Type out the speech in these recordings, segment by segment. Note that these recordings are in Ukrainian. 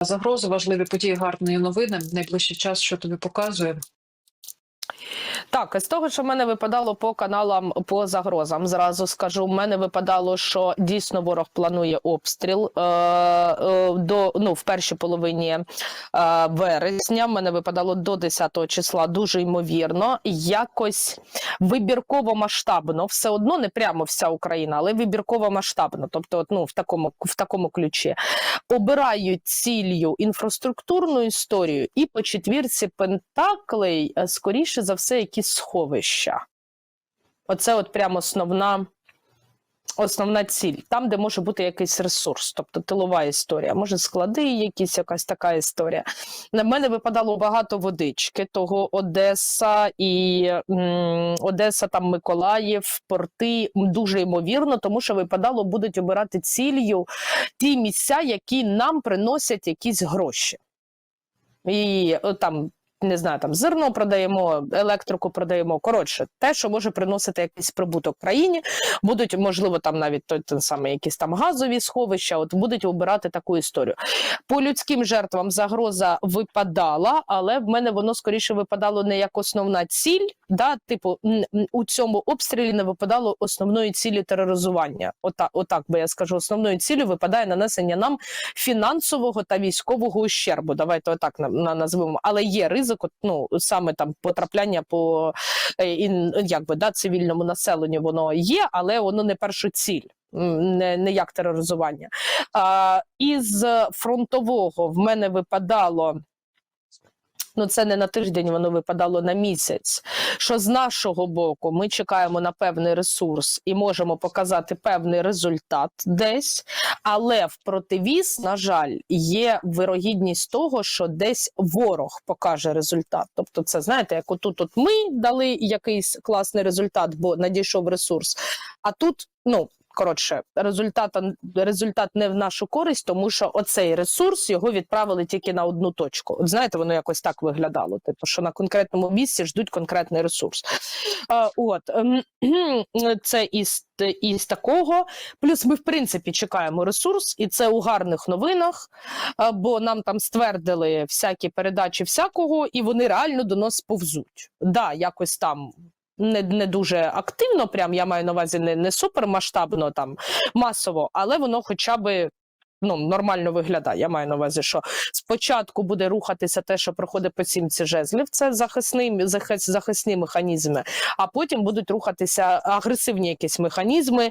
загрози, важливі події, гарної новини. Найближчий час, що тобі показує. Так, з того, що в мене випадало по каналам по загрозам, зразу скажу. В мене випадало, що дійсно ворог планує обстріл е, е, до ну в першій половині е, вересня. В мене випадало до 10 числа. Дуже ймовірно, якось вибірково масштабно, все одно не прямо вся Україна, але вибірково масштабно. Тобто, ну в такому в такому ключі обирають ціллю інфраструктурну історію, і по четвірці пентаклей, е, скоріше за все, якісь сховища. Оце от прямо основна. Основна ціль, там, де може бути якийсь ресурс, тобто тилова історія, може склади, якісь якась така історія. На мене випадало багато водички, того Одеса і м, Одеса, там Миколаїв, порти дуже ймовірно, тому що випадало будуть обирати ціллю ті місця, які нам приносять якісь гроші. І там. Не знаю, там зерно продаємо, електрику продаємо. Коротше, те, що може приносити якийсь прибуток країні, будуть можливо там навіть той, той самий якісь там газові сховища. От будуть обирати таку історію. По людським жертвам загроза випадала, але в мене воно скоріше випадало не як основна ціль. Да, типу, у цьому обстрілі не випадало основної цілі тероризування. Ота, отак би я скажу, основною ціллю випадає нанесення нам фінансового та військового ущербу. Давайте отак на назвемо. Але є ризик, от, ну саме там потрапляння по е, якби да цивільному населенню. Воно є, але воно не перша ціль. Не, не як тероризування. А, із фронтового в мене випадало. Ну, це не на тиждень, воно випадало на місяць. Що з нашого боку ми чекаємо на певний ресурс і можемо показати певний результат десь, але в противіз, на жаль, є вирогідність того, що десь ворог покаже результат. Тобто, це знаєте, як отут от ми дали якийсь класний результат, бо надійшов ресурс. А тут, ну. Коротше, результат, результат не в нашу користь, тому що оцей ресурс його відправили тільки на одну точку. От знаєте, воно якось так виглядало. Типу, що на конкретному місці ждуть конкретний ресурс. А, от ем, це із, із такого. Плюс ми, в принципі, чекаємо ресурс, і це у гарних новинах, бо нам там ствердили всякі передачі всякого, і вони реально до нас повзуть. Да, якось там не, не дуже активно, прям я маю на увазі не, не супермасштабно там масово, але воно хоча би. Ну, нормально виглядає. Я маю на увазі, що спочатку буде рухатися те, що проходить по сімці жезлів, це захисні, захис, захисні механізми, а потім будуть рухатися агресивні якісь механізми,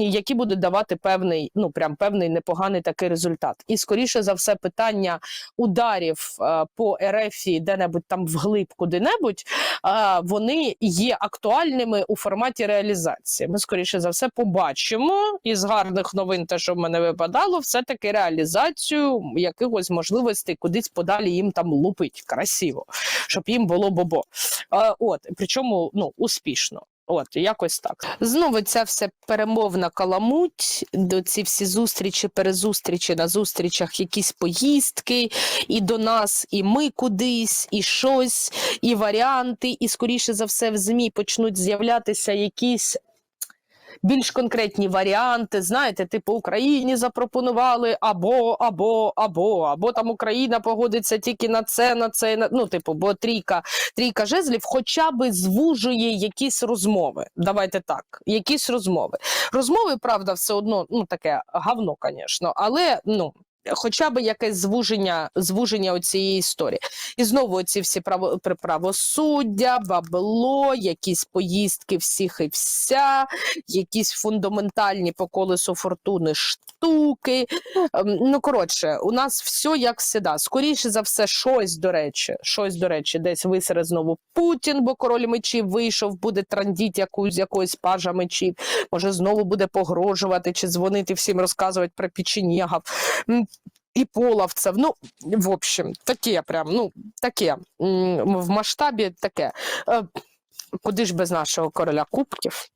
які будуть давати певний, ну прям певний непоганий такий результат. І скоріше за все, питання ударів е, по РФ де-небудь там вглиб куди-небудь, а, вони є актуальними у форматі реалізації. Ми скоріше за все побачимо із гарних новин, те, що в мене випадало, все таки реалізацію якихось можливостей кудись подалі їм там лупить красиво, щоб їм було бобо. А, от причому ну успішно. От, якось так. Знову ця вся перемовна каламуть, до ці всі зустрічі, перезустрічі на зустрічах, якісь поїздки, і до нас, і ми кудись, і щось, і варіанти, і скоріше за все в ЗМІ почнуть з'являтися якісь. Більш конкретні варіанти, знаєте, типу Україні запропонували або, або, або, або там Україна погодиться тільки на це, на це, на ну, типу, бо трійка, трійка жезлів хоча би звужує якісь розмови. Давайте так, якісь розмови. Розмови, правда, все одно ну таке гавно, звісно, але ну. Хоча б якесь звуження, звуження цієї історії. І знову ці всі право, правосуддя, бабло, якісь поїздки всіх і вся, якісь фундаментальні по колесу фортуни штуки. Ем, Ну, коротше, у нас все як всегда. Скоріше за все, щось, до речі, щось, до речі, десь висере знову Путін, бо король мечів вийшов, буде трандіть якусь якоюсь пажа мечів, може знову буде погрожувати чи дзвонити всім розказувати про печенєгів. І половцев, ну, в общем, таке прям, ну, таке, в масштабі таке. Е, Куди ж без нашого короля кубків?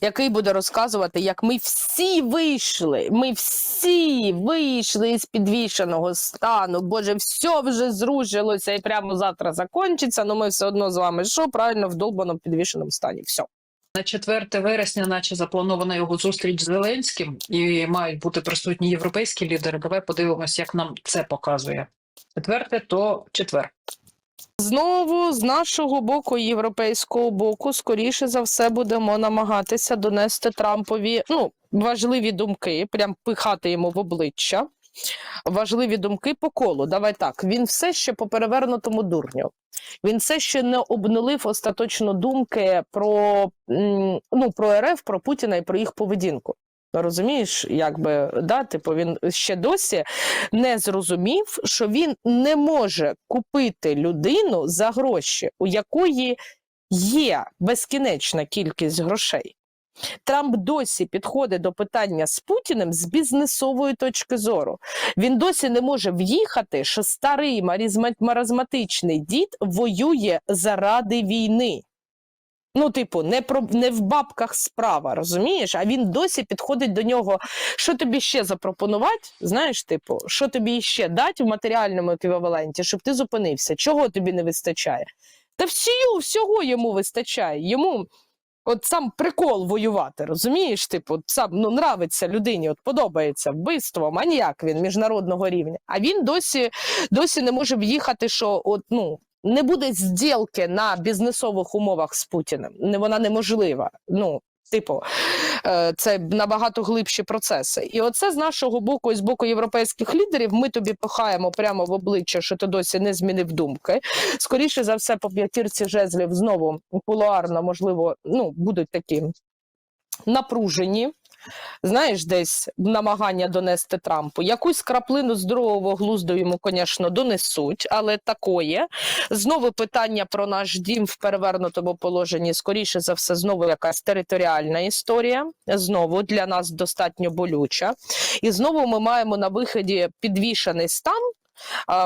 Який буде розказувати, як ми всі вийшли, ми всі вийшли з підвішеного стану. Боже, все вже зрушилося і прямо завтра закінчиться, але ми все одно з вами що правильно в долбаному підвішеному стані. Все. На 4 вересня, наче запланована його зустріч з Зеленським, і мають бути присутні європейські лідери. Давай подивимось, як нам це показує. Четверте то четвер. Знову з нашого боку, європейського боку, скоріше за все, будемо намагатися донести Трампові ну, важливі думки, прям пихати йому в обличчя. Важливі думки по колу. Давай так. Він все ще по перевернутому дурню. Він все ще не обнулив остаточно думки про, ну, про РФ, про Путіна і про їх поведінку. Розумієш, якби да, типу, він ще досі не зрозумів, що він не може купити людину за гроші, у якої є безкінечна кількість грошей. Трамп досі підходить до питання з Путіним з бізнесової точки зору. Він досі не може в'їхати, що старий маразматичний дід воює заради війни. Ну, типу, не про не в бабках справа, розумієш? А він досі підходить до нього. Що тобі ще запропонувати? Знаєш, типу, що тобі ще дати в матеріальному еквіваленті, щоб ти зупинився? Чого тобі не вистачає? Та всього, всього йому вистачає. Йому от сам прикол воювати, розумієш? Типу, сам ну нравиться людині, от подобається вбивство, маніяк він міжнародного рівня. А він досі, досі не може в'їхати, що от ну. Не буде зділки на бізнесових умовах з Путіним. Не вона неможлива. Ну, типу, е, це набагато глибші процеси. І оце з нашого боку, і з боку європейських лідерів, ми тобі пихаємо прямо в обличчя, що ти досі не змінив думки. Скоріше за все, по п'ятірці жезлів знову кулуарно, можливо, ну будуть такі напружені. Знаєш, десь намагання донести Трампу. Якусь краплину здорового глузду йому, звісно, донесуть, але такое. Знову питання про наш дім в перевернутому положенні. Скоріше за все, знову якась територіальна історія. Знову для нас достатньо болюча. І знову ми маємо на виході підвішений стан.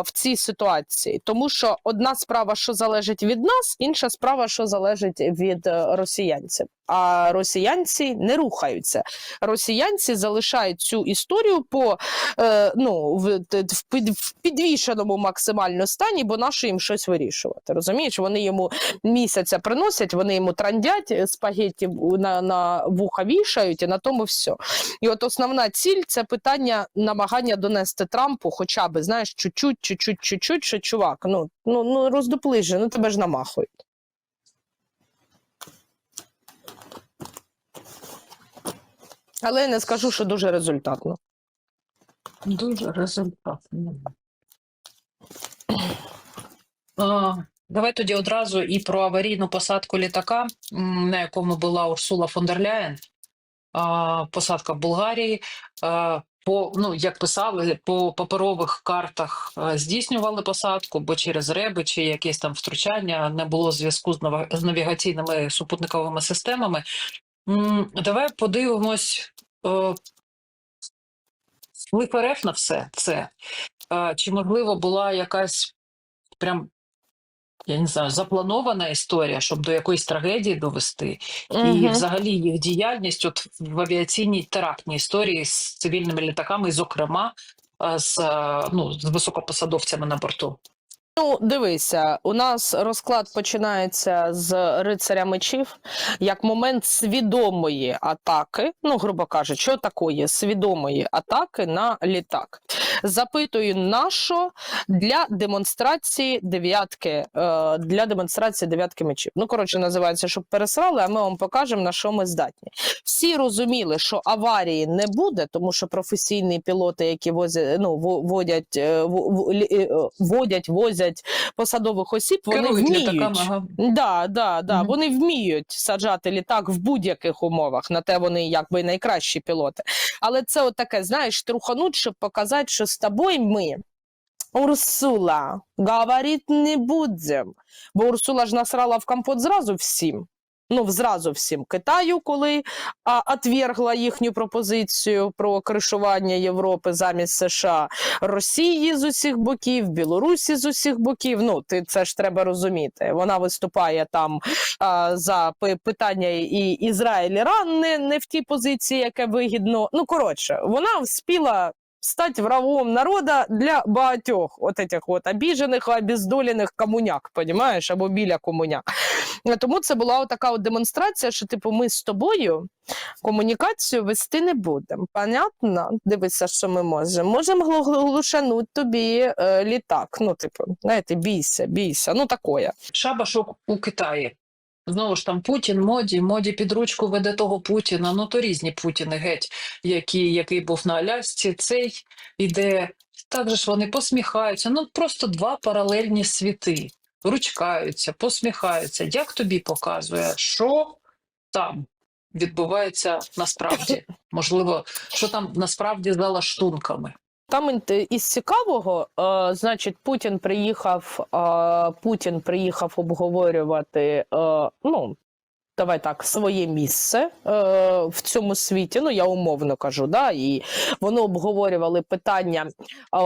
В цій ситуації, тому що одна справа, що залежить від нас, інша справа, що залежить від е, росіянців. А росіянці не рухаються. Росіянці залишають цю історію по е, ну в, в, під, в підвішеному максимально стані, бо нащо їм щось вирішувати. Розумієш, вони йому місяця приносять, вони йому трандять е, спагетті на, на вуха вішають, і на тому все. І от основна ціль це питання намагання донести Трампу, хоча би знаєш, чуть-чуть, чуть-чуть, чуть-чуть, що чувак, ну ну ну роздупли же, ну тебе ж намахують. Але я не скажу, що дуже результатно. Дуже результатно. А, Давай тоді одразу і про аварійну посадку літака, на якому була Урсула фон дер Ляєн. Посадка в Болгарії. По, ну, як писали, по паперових картах здійснювали посадку, бо через реби чи якесь там втручання не було зв'язку з навігаційними супутниковими системами. Давай подивимось е, на все це. Е, Чи можливо була якась прям, я не знаю, запланована історія, щоб до якоїсь трагедії довести, і взагалі їх діяльність от в авіаційній терактній історії з цивільними літаками, зокрема е, з, ну, з високопосадовцями на борту. Ну, дивися, у нас розклад починається з рицаря мечів як момент свідомої атаки. Ну, грубо кажучи, що такої свідомої атаки на літак. Запитую, на що для демонстрації дев'ятки е, для демонстрації дев'ятки мечів. Ну, коротше, називається, щоб пересрали, а ми вам покажемо, на що ми здатні. Всі розуміли, що аварії не буде, тому що професійні пілоти, які возять, ну, водять, е, е, водять, возять посадових осіб, вони Керують вміють. Да, да, да. Мгм. Вони вміють саджати літак в будь-яких умовах. На те вони якби найкращі пілоти. Але це от таке, знаєш, трухануть, щоб показати, що з тобою ми. Урсула, говорить не будем. Бо Урсула ж насрала в компот зразу всім. Ну, зразу всім Китаю, коли а, отвергла їхню пропозицію про кришування Європи замість США, Росії з усіх боків, Білорусі з усіх боків. Ну, ти це ж треба розуміти. Вона виступає там а, за питання і Ізраїль Іран не, не в тій позиції, яке вигідно. Ну коротше, вона вспіла стати врагом народа для багатьох от этих от обіжених, обездолених комуняк, понімаєш, або біля комуняк. Тому це була така от демонстрація, що типу ми з тобою комунікацію вести не будемо. Понятно? Дивися, що ми можемо. Можемо глу- глу- глушануть тобі е, літак. Ну, типу, знаєте, бійся, бійся. Ну, такое. Шабашок у Китаї. Знову ж там Путін, моді, моді під ручку веде того Путіна. Ну то різні Путіни геть, які, який був на Алясці, цей іде. Так же ж вони посміхаються. Ну просто два паралельні світи. Ручкаються, посміхаються. Як тобі показує, що там відбувається насправді? Можливо, що там насправді за лаштунками? Там із цікавого, е, значить, Путін приїхав, е, Путін приїхав обговорювати, е, ну. Давай так, своє місце е, в цьому світі. Ну я умовно кажу, да, і вони обговорювали питання, е,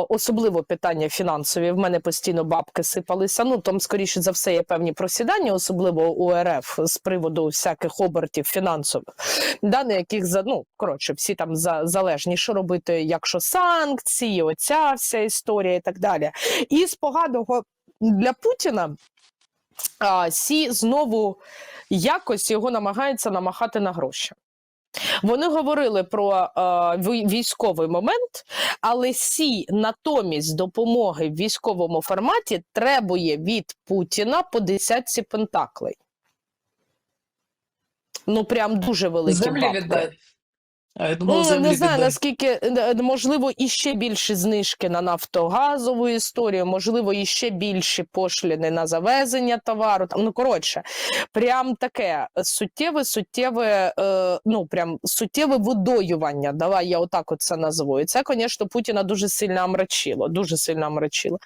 особливо питання фінансові. В мене постійно бабки сипалися. Ну там, скоріше за все, є певні просідання, особливо у РФ з приводу всяких обертів фінансових, да, на яких за ну коротше, всі там за залежні, що робити, якщо санкції, оця вся історія і так далі. І з поганого для Путіна. А, Сі знову якось його намагаються намахати на гроші. Вони говорили про е, військовий момент, але Сі натомість допомоги в військовому форматі требує від Путіна по десятці пентаклей. Ну, прям дуже великі Землі бабки. А, я думав, Ну, землі не знаю, віддай. наскільки е, можливо іще більші знижки на нафтогазову історію, можливо, іще більші пошліни на завезення товару. Там ну коротше, прям таке суттєве, суттєве, е, ну прям суттєве видоювання. Давай я отак от це назву. І це, звісно, Путіна дуже сильно омрачило. Дуже сильно омрачило.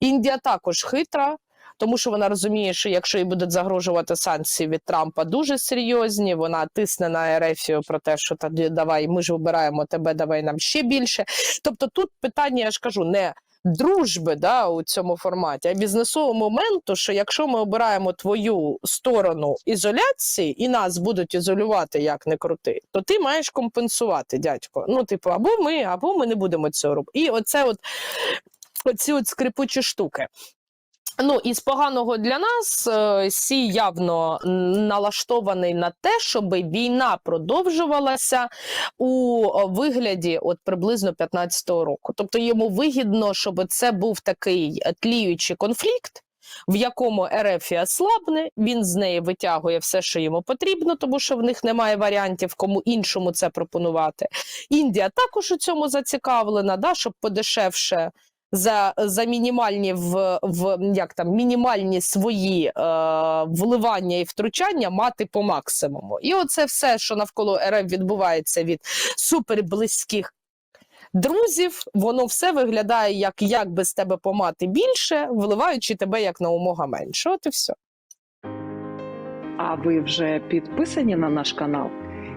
Індія також хитра. Тому що вона розуміє, що якщо їй будуть загрожувати санкції від Трампа дуже серйозні, вона тисне на Ерефію про те, що тоді давай, ми ж вибираємо тебе, давай нам ще більше. Тобто тут питання, я ж кажу, не дружби да, у цьому форматі, а бізнесового моменту, що якщо ми обираємо твою сторону ізоляції і нас будуть ізолювати як не крути, то ти маєш компенсувати, дядько. Ну, типу, або ми, або ми не будемо цього робити. І оце от. Оці от скрипучі штуки. Ну і з поганого для нас е, Сі явно налаштований на те, щоб війна продовжувалася у вигляді от приблизно 15-го року. Тобто йому вигідно, щоб це був такий тліючий конфлікт. В якому Ерефія слабне, він з неї витягує все, що йому потрібно, тому що в них немає варіантів, кому іншому це пропонувати. Індія також у цьому зацікавлена, да, щоб подешевше за, за мінімальні в, в як там мінімальні свої е, вливання і втручання мати по максимуму. І оце все, що навколо РФ відбувається від суперблизьких друзів, воно все виглядає як, як без тебе помати більше, вливаючи тебе як на умога менше. От і все. А ви вже підписані на наш канал?